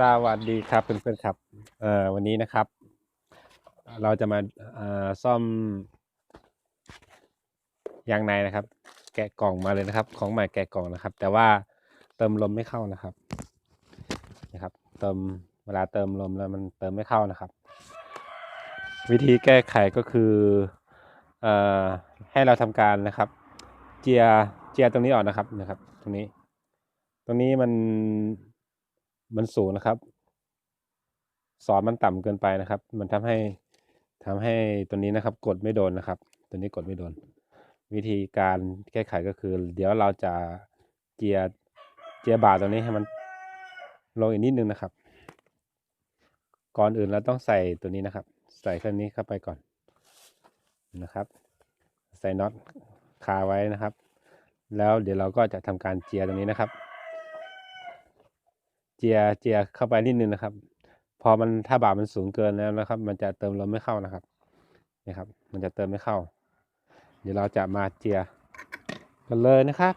สวัสดีครับเพื่อนๆครับเอ่อวันนี้นะครับ เราจะมาซ่อมยางในนะครับ แกะกล่องมาเลยนะครับ ของใหม่แกะกล่องนะครับ แต่ว่าเติมลมไม่เข้านะครับนะครับ เติมเวลาเติมลมแล้วมันเติมไม่เข้านะครับ วิธีแก้ไขก็คือเอ่อให้เราทำการนะครับ เจียเจียตรงนี้ออกนะครับนะครับ ตรงนี้ ตรงนี้มัน มันสูงนะครับ สอนมันต่ำเกินไปนะครับ มันทำให้ทำให้ตัวนี้นะครับ กดไม่โดนนะครับ ตัวนี้กดไม่โดน วิธีการแก้ไขก็คือ เดี๋ยวเราจะเจียเจียบ่าตัวนี้ให้มันลงอีกนิดนึงนะครับ ก่อนอื่นเราต้องใส่ตัวนี้นะครับ ใส่เครื่องนี้เข้าไปก่อนนะครับ ใส่น็อตคาไว้นะครับ แล้วเดี๋ยวเราก็จะทำการเจียตรงนี้นะครับ เจียเจียเข้าไปนิดนึงนะครับ พอมันถ้าบ่ามันสูงเกินแล้วนะครับ มันจะเติมลมไม่เข้านะครับนี่ครับ มันจะเติมไม่เข้า เดี๋ยวเราจะมาเจียกันเลยนะครับ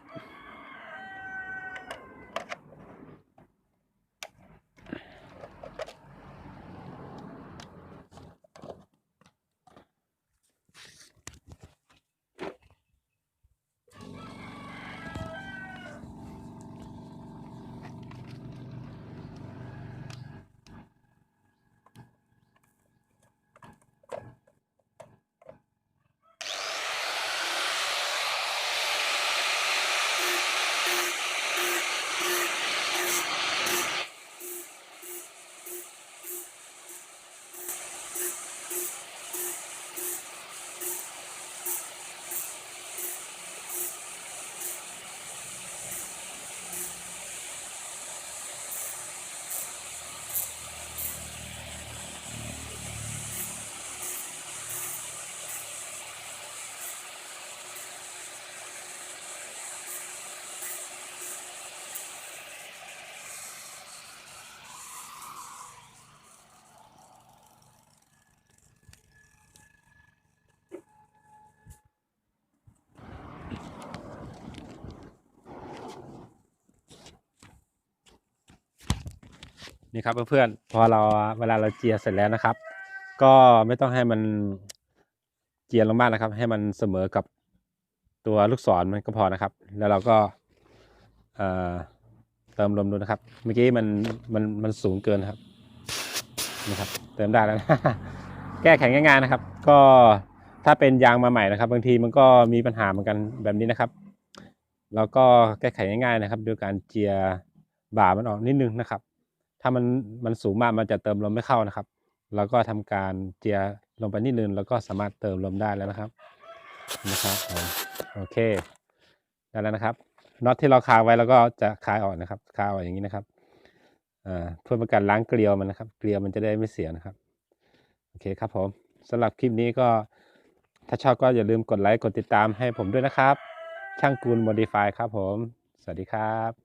นี่ครับเพื่อนๆพอเราเวลาเราเจียเสร็จแล้วนะครับ ก็ไม่ต้องให้มันเจียลงมากนะครับ ให้มันเสมอกับตัวลูกศรมันก็พอนะครับ แล้วเราก็เติมลมดูนะครับ เมื่อกี้มันมันมันสูงเกินครับนะครับ เติมได้แล้วนะแก้ไขง่ายๆนะครับ ก็ถ้าเป็นยางมาใหม่นะครับ บางทีมันก็มีปัญหาเหมือนกันแบบนี้นะครับแล้วก็แก้ไขง่ายๆนะครับด้วยการเจียบ่ามันออกนิดนึงนะครับ ถ้ามันมันสูงมากมันจะเติมลมไม่เข้านะครับ แล้วก็ทำการเจียลงไปนิดนึงแล้วก็สามารถเติมลมได้แล้วนะครับนะครับโอเคได้แล้วนะครับน็อตที่เราคาไว้แล้วก็จะคายออกนะครับคายออกอย่างนี้นะครับเพื่อเป็นการล้างเกลียวมันนะครับ เกลียวมันจะได้ไม่เสียนะครับโอเคครับผมสำหรับคลิปนี้ก็ถ้าชอบก็อย่าลืมกดไลค์กดติดตามให้ผมด้วยนะครับ ช่างกูลโมดิฟายครับผม สวัสดีครับ